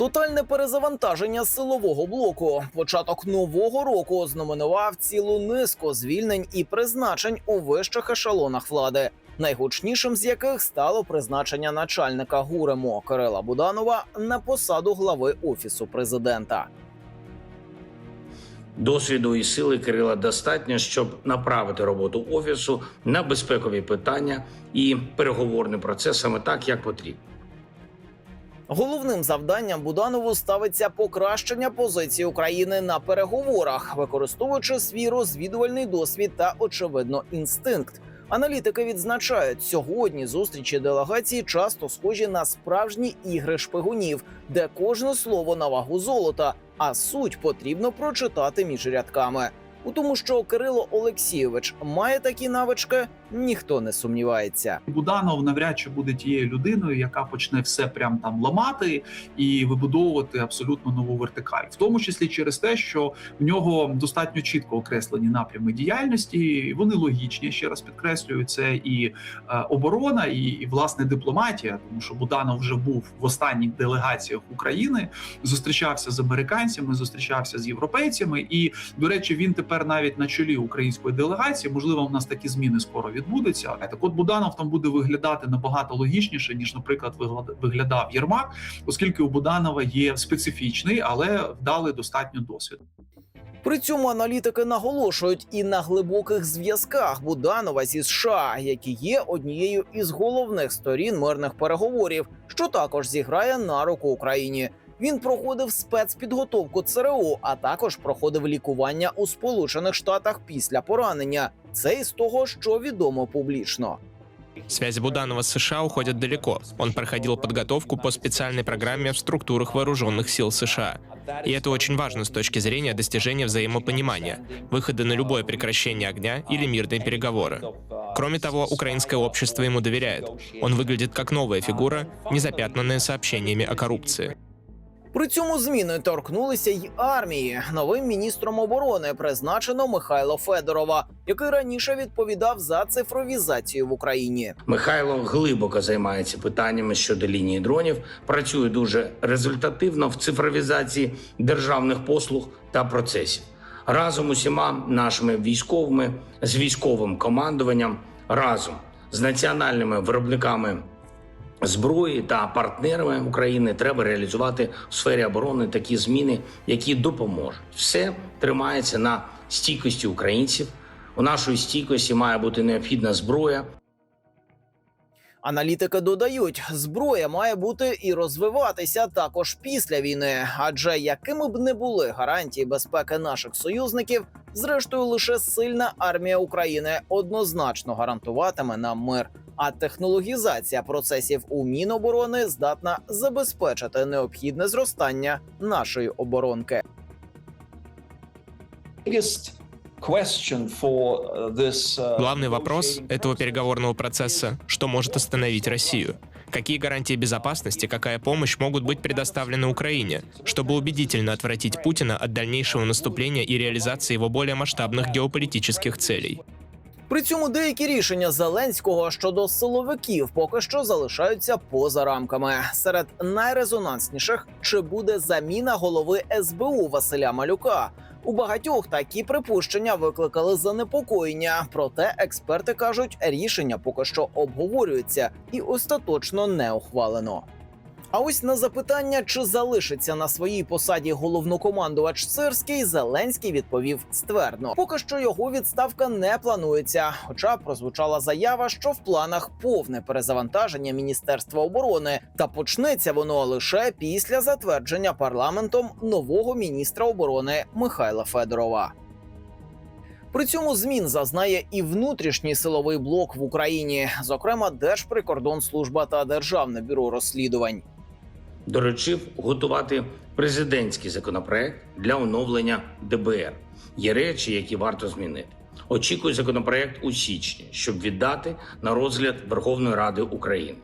Тотальне перезавантаження силового блоку. Початок нового року ознаменував цілу низку звільнень і призначень у вищих ешелонах влади. Найгучнішим з яких стало призначення начальника ГУРЕМО Кирила Буданова на посаду глави офісу президента. Досвіду і сили Кирила достатньо, щоб направити роботу офісу на безпекові питання і переговорний процес саме так, як потрібно. Головним завданням Буданову ставиться покращення позиції України на переговорах, використовуючи свій розвідувальний досвід та очевидно інстинкт. Аналітики відзначають, сьогодні зустрічі делегації часто схожі на справжні ігри шпигунів, де кожне слово на вагу золота, а суть потрібно прочитати між рядками. У тому, що Кирило Олексійович має такі навички, ніхто не сумнівається. Буданов навряд чи буде тією людиною, яка почне все прям там ламати і вибудовувати абсолютно нову вертикаль, в тому числі через те, що в нього достатньо чітко окреслені напрями діяльності. Вони логічні. Ще раз підкреслюю, це і е, оборона, і, і власне дипломатія, тому що Буданов вже був в останніх делегаціях України, зустрічався з американцями, зустрічався з європейцями, і до речі, він тепер навіть на чолі української делегації. Можливо, у нас такі зміни скоро відбудуться. Так от Буданов там буде виглядати набагато логічніше, ніж, наприклад, виглядав Єрмак, оскільки у Буданова є специфічний, але вдалий достатньо досвід. При цьому аналітики наголошують і на глибоких зв'язках Буданова зі США, які є однією із головних сторін мирних переговорів, що також зіграє на руку Україні. Він проходив спецпідготовку ЦРУ, а також проходив лікування у Сполучених Штатах після поранення. Це із того, що відомо публічно. Связи Буданова с США уходят далеко. Он проходил подготовку по специальной программе в структурах вооруженных сил США. И это очень важно с точки зрения достижения взаимопонимания, выхода на любое прекращение огня или мирные переговоры. Кроме того, украинское общество ему доверяет. Он выглядит как новая фигура, не запятнанная сообщениями о коррупции. При цьому зміни торкнулися й армії. Новим міністром оборони призначено Михайло Федорова, який раніше відповідав за цифровізацію в Україні. Михайло глибоко займається питаннями щодо лінії дронів, працює дуже результативно в цифровізації державних послуг та процесів. Разом усіма нашими військовими з військовим командуванням, разом з національними виробниками зброї та партнерами України треба реалізувати в сфері оборони такі зміни, які допоможуть. Все тримається на стійкості українців. У нашої стійкості має бути необхідна зброя, Аналітики додають, зброя має бути і розвиватися також після війни. Адже якими б не були гарантії безпеки наших союзників, зрештою лише сильна армія України однозначно гарантуватиме нам мир А технологізація процесів у Міноборони здатна забезпечити необхідне зростання нашої оборонки. biggest question for uh, this, uh, Главный вопрос negotiating этого process переговорного процесса – что может остановить Россию? Какие гарантии безопасности, какая помощь могут быть предоставлены Украине, чтобы убедительно отвратить Путина от дальнейшего наступления и реализации его более масштабных геополитических целей? При цьому деякі рішення Зеленського щодо силовиків поки що залишаються поза рамками. Серед найрезонансніших чи буде заміна голови СБУ Василя Малюка. У багатьох такі припущення викликали занепокоєння. Проте експерти кажуть, рішення поки що обговорюється і остаточно не ухвалено. А ось на запитання, чи залишиться на своїй посаді головнокомандувач Сирський, Зеленський відповів ствердно. Поки що його відставка не планується. Хоча прозвучала заява, що в планах повне перезавантаження Міністерства оборони, та почнеться воно лише після затвердження парламентом нового міністра оборони Михайла Федорова. При цьому змін зазнає і внутрішній силовий блок в Україні, зокрема Держприкордонслужба та Державне бюро розслідувань. Доручив готувати президентський законопроект для оновлення ДБР. Є речі, які варто змінити. Очікую законопроект у січні, щоб віддати на розгляд Верховної Ради України.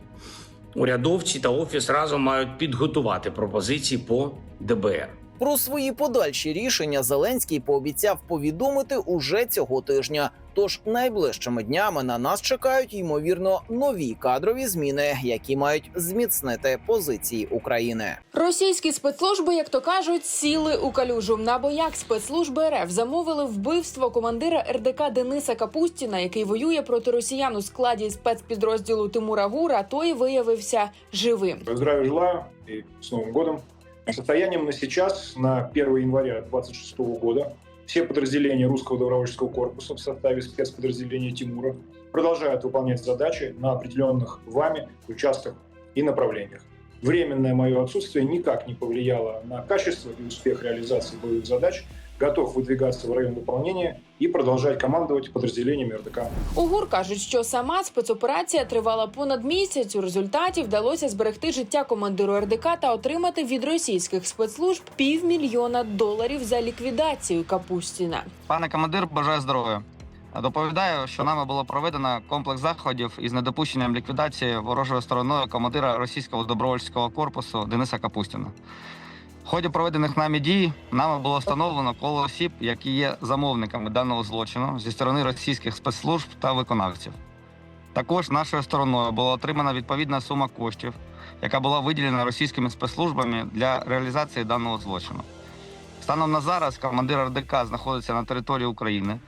Урядовці та офіс разом мають підготувати пропозиції по ДБР. Про свої подальші рішення Зеленський пообіцяв повідомити уже цього тижня. Тож найближчими днями на нас чекають ймовірно нові кадрові зміни, які мають зміцнити позиції України. Російські спецслужби, як то кажуть, сіли у калюжу. На боях спецслужби РФ замовили вбивство командира РДК Дениса Капустіна, який воює проти росіян у складі спецпідрозділу Тимура Гура. Той виявився живим. Здравия желаю и с Новым годом. Состоянием на сейчас, на 1 января 2026 года, все подразделения русского добровольческого корпуса в составе спецподразделения Тимура продолжают выполнять задачи на определенных вами участках и направлениях. Временное мое отсутствие никак не повлияло на качество и успех реализации боевых задач. Готов выдвигаться в район выполнения и продолжать командовать подразделениями РДК. У ГУР кажуть, що сама спецоперація тривала понад місяць. У результаті вдалося зберегти життя командиру РДК та отримати від російських спецслужб півмільйона доларів за ліквідацію Капустіна. Пане командир, бажаю здоров'я. Доповідаю, що нами було проведено комплекс заходів із недопущенням ліквідації ворожою стороною командира російського добровольського корпусу Дениса Капустіна. В ході проведених нами дій нами було встановлено коло осіб, які є замовниками даного злочину зі сторони російських спецслужб та виконавців. Також нашою стороною була отримана відповідна сума коштів, яка була виділена російськими спецслужбами для реалізації даного злочину. Станом на зараз командир РДК знаходиться на території України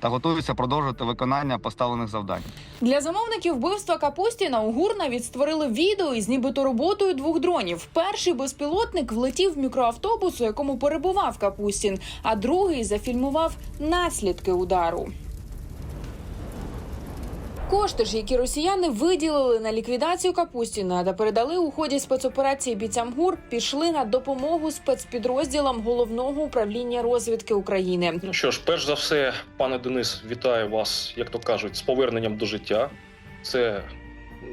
та готуються продовжити виконання поставлених завдань. Для замовників вбивства Капустіна у ГУР навіть створили відео із нібито роботою двох дронів. Перший безпілотник влетів в мікроавтобус, у якому перебував Капустін, а другий зафільмував наслідки удару. Кошти ж, які росіяни виділили на ліквідацію Капустіна та передали у ході спецоперації бійцям ГУР, пішли на допомогу спецпідрозділам головного управління розвідки України. Ну що ж, перш за все, пане Денис, вітаю вас, як то кажуть, з поверненням до життя. Це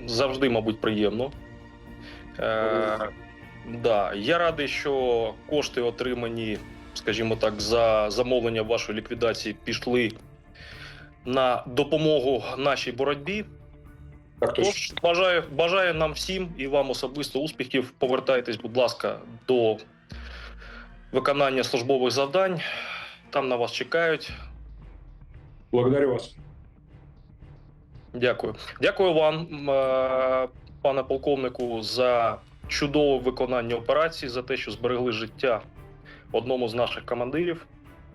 завжди, мабуть, приємно. Е, да, я радий, що кошти, отримані, скажімо так, за замовлення вашої ліквідації, пішли на допомогу нашій боротьбі. Так. Тож бажаю, бажаю нам всім і вам особисто успіхів. Повертайтесь, будь ласка, до виконання службових завдань. Там на вас чекають. Благодарю вас. Дякую. Дякую вам, е, пане полковнику, за чудове виконання операції, за те, що зберегли життя одному з наших командирів.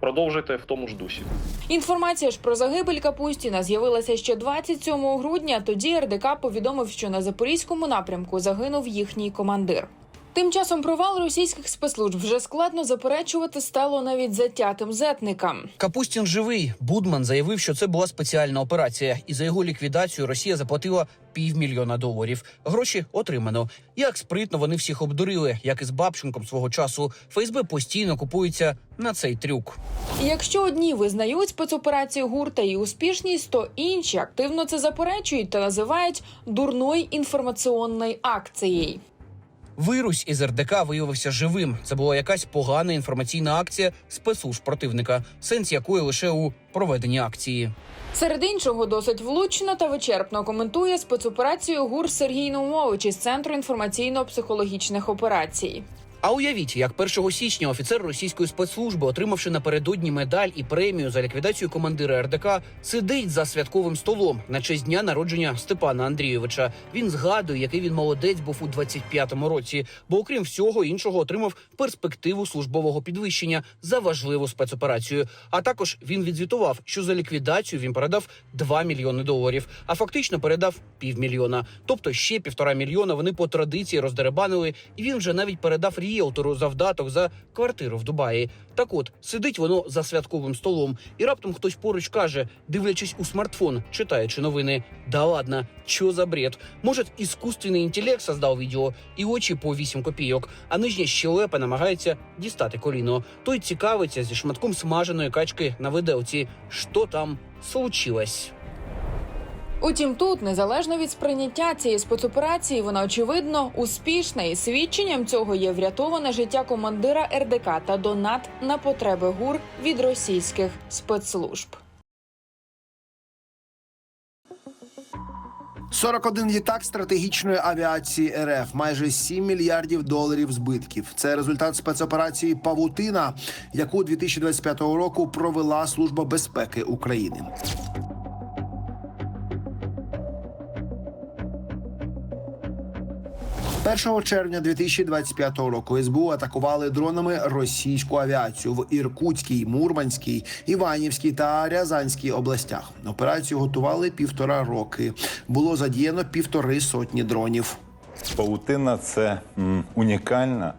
Продовжуйте в тому ж дусі. Інформація ж про загибель Капустіна з'явилася ще 27 грудня. Тоді РДК повідомив, що на запорізькому напрямку загинув їхній командир. Тим часом провал російських спецслужб вже складно заперечувати стало навіть затятим зетникам. Капустін живий. Будман заявив, що це була спеціальна операція, і за його ліквідацію Росія заплатила півмільйона доларів. Гроші отримано. Як спритно вони всіх обдурили, як і з Бабченком свого часу. ФСБ постійно купується на цей трюк. Якщо одні визнають спецоперацію ГУР та її успішність, то інші активно це заперечують та називають дурною інформаційною акцією. Вирусь із РДК виявився живим. Це була якась погана інформаційна акція спецслужб противника, сенс якої лише у проведенні акції. Серед іншого, досить влучно та вичерпно коментує спецоперацію ГУР Сергій Наумович із центру інформаційно-психологічних операцій. А уявіть, як 1 січня офіцер російської спецслужби, отримавши напередодні медаль і премію за ліквідацію командира РДК, сидить за святковим столом на честь дня народження Степана Андрійовича. Він згадує, який він молодець був у 25-му році, бо окрім всього іншого отримав перспективу службового підвищення за важливу спецоперацію. А також він відзвітував, що за ліквідацію він передав 2 мільйони доларів, а фактично передав півмільйона. Тобто ще півтора мільйона вони по традиції роздеребанили, і він вже навіть передав ріелтору завдаток за квартиру в Дубаї. Так от сидить воно за святковим столом, і раптом хтось поруч каже, дивлячись у смартфон, читаючи новини: Да ладно, що за бред? Може, іскусственний інтелект создав відео і очі по 8 копійок, а нижня щелепа намагається дістати коліно. Той цікавиться зі шматком смаженої качки на виделці. Що там случилось? Утім, тут незалежно від сприйняття цієї спецоперації, вона очевидно успішна, і свідченням цього є врятоване життя командира РДК та донат на потреби ГУР від російських спецслужб. 41 літак стратегічної авіації РФ, майже 7 мільярдів доларів збитків. Це результат спецоперації Павутина, яку 2025 року провела Служба безпеки України. 1 червня 2025 року СБУ атакували дронами російську авіацію в Іркутській, Мурманській, Іванівській та Рязанській областях. Операцію готували півтора роки. Було задіяно півтори сотні дронів. Паутина це унікальна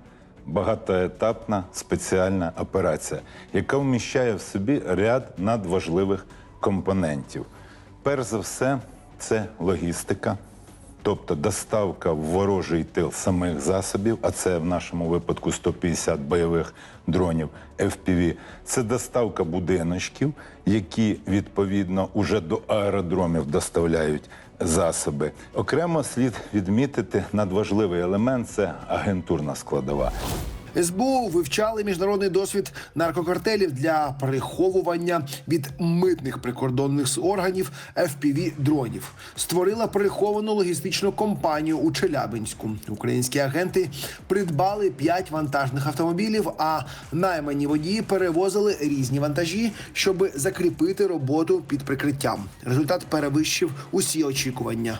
багатоетапна спеціальна операція, яка вміщає в собі ряд надважливих компонентів. Перш за все, це логістика, тобто доставка в ворожий тил самих засобів, а це в нашому випадку 150 бойових дронів FPV. Це доставка будиночків, які відповідно уже до аеродромів доставляють засоби. Окремо слід відмітити надважливий елемент це агентурна складова. СБУ вивчали міжнародний досвід наркокартелів для приховування від митних прикордонних органів fpv дронів. Створила приховану логістичну компанію у Челябинську. Українські агенти придбали п'ять вантажних автомобілів, а наймані водії перевозили різні вантажі, щоб закріпити роботу під прикриттям. Результат перевищив усі очікування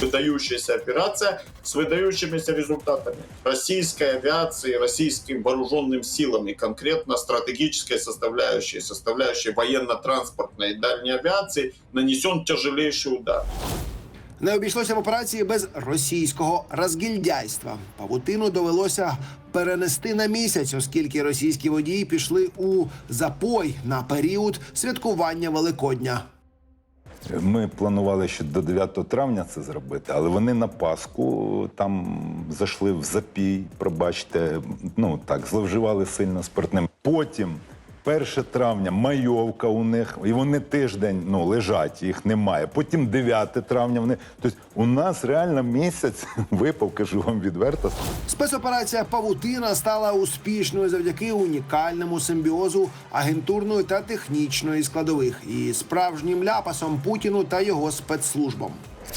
выдающаяся операция с выдающимися результатами российской авиации, российским вооруженным силам и конкретно стратегической составляющей, составляющей военно-транспортной и дальней авиации нанесен тяжелейший удар. Не обійшлося в операції без російського розгільдяйства. Павутину довелося перенести на місяць, оскільки російські водії пішли у запой на період святкування Великодня. ми планували ще до 9 травня це зробити, але вони на Пасху там зайшли в запій, пробачте, ну так, зловживали сильно спиртним. Потім, 1 травня, майовка у них, і вони тиждень ну, лежать, їх немає. Потім 9 травня вони. Тобто у нас реально місяць випав, кажу вам відверто. Спецоперація Павутина стала успішною завдяки унікальному симбіозу агентурної та технічної складових і справжнім ляпасом Путіну та його спецслужбам.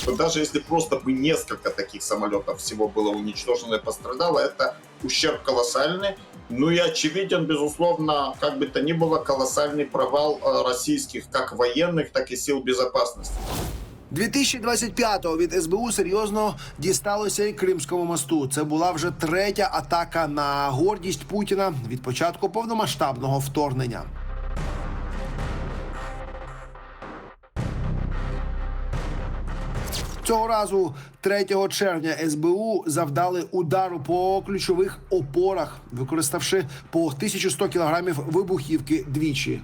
Но Даже если просто бы несколько таких самолетов всего было уничтожено и пострадало, это ущерб колоссальный. Ну и очевиден, безусловно, как бы то ни было, колоссальный провал э, российских как военных, так и сил безопасности. 2025-го від СБУ серйозно дісталося і Кримському мосту. Це була вже третя атака на гордість Путіна від початку повномасштабного вторгнення. Цього разу 3 червня СБУ завдали удару по ключових опорах, використавши по 1100 кілограмів вибухівки двічі.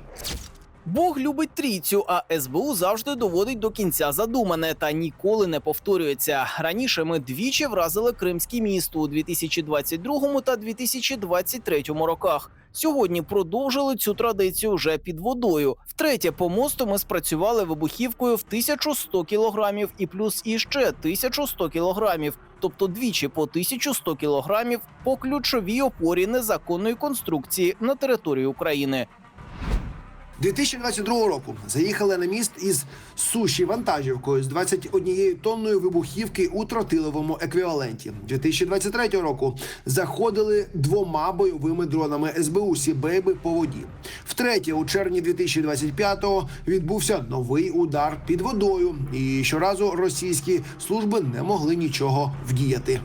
Бог любить трійцю, а СБУ завжди доводить до кінця задумане та ніколи не повторюється. Раніше ми двічі вразили Кримський міст у 2022 та 2023 роках. Сьогодні продовжили цю традицію вже під водою. Втретє по мосту ми спрацювали вибухівкою в 1100 кілограмів і плюс іще 1100 кілограмів, тобто двічі по 1100 кілограмів по ключовій опорі незаконної конструкції на території України. 2022 року заїхали на міст із суші вантажівкою з 21 тонною вибухівки у тротиловому еквіваленті. 2023 року заходили двома бойовими дронами СБУ Сібейби по воді. Втретє, у червні 2025-го відбувся новий удар під водою, і щоразу російські служби не могли нічого вдіяти.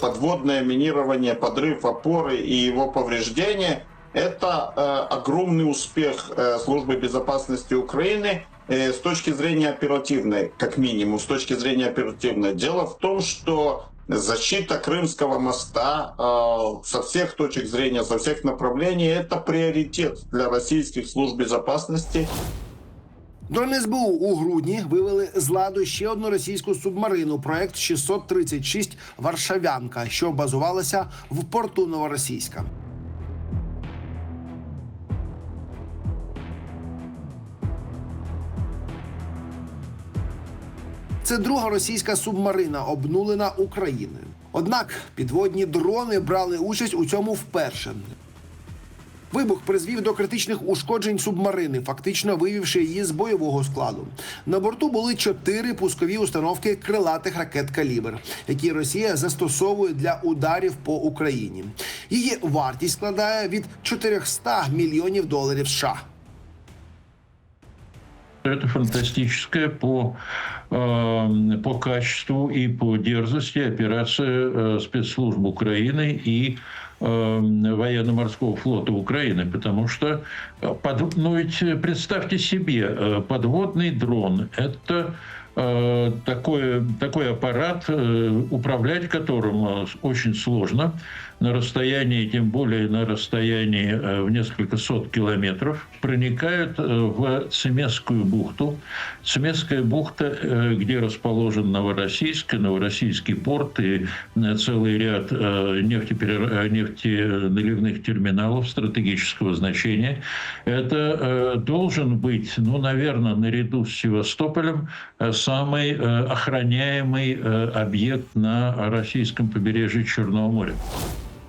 Подводное минирование, подрыв опоры и его повреждение – это э, огромный успех э, службы безопасности Украины э, с точки зрения оперативной, как минимум, с точки зрения оперативной. Дело в том, что защита Крымского моста э, со всех точек зрения, со всех направлений – это приоритет для российских служб безопасности. Дрони СБУ у грудні вивели з ладу ще одну російську субмарину. Проект 636 Варшавянка, що базувалася в порту Новоросійська. Це друга російська субмарина, обнулена Україною. Однак підводні дрони брали участь у цьому вперше. Вибух призвів до критичних ушкоджень субмарини, фактично вивівши її з бойового складу. На борту були чотири пускові установки крилатих ракет калібр, які Росія застосовує для ударів по Україні. Її вартість складає від 400 мільйонів доларів США. Это фантастическая по, э, по качеству и по дерзости операция э, спецслужб Украины и э, военно-морского флота Украины, потому что, э, под, ну ведь представьте себе, э, подводный дрон – это такой, такой аппарат, управлять которым очень сложно на расстоянии, тем более на расстоянии э, в несколько сот километров, проникают э, в Цемесскую бухту. Цемесская бухта, э, где расположен Новороссийск, Новороссийский порт и целый ряд нефтеперер- нефтеналивных терминалов стратегического значения. Это должен быть, ну, наверное, наряду с Севастополем самый охраняемый объект на российском побережье Черного моря.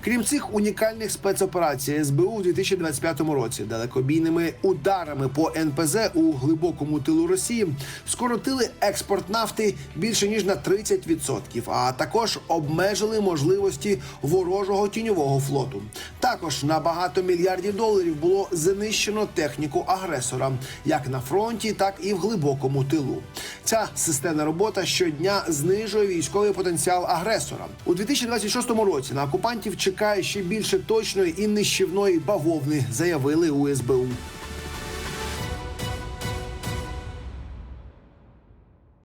Крім цих унікальних спецоперацій, СБУ у 2025 році далекобійними ударами по НПЗ у глибокому тилу Росії скоротили експорт нафти більше ніж на 30%, а також обмежили можливості ворожого тіньового флоту. Також на багато мільярдів доларів було знищено техніку агресора, як на фронті, так і в глибокому тилу. Ця системна робота щодня знижує військовий потенціал агресора у 2026 році. На окупантів чекає ще більше точної і нищівної бавовни, заявили у СБУ.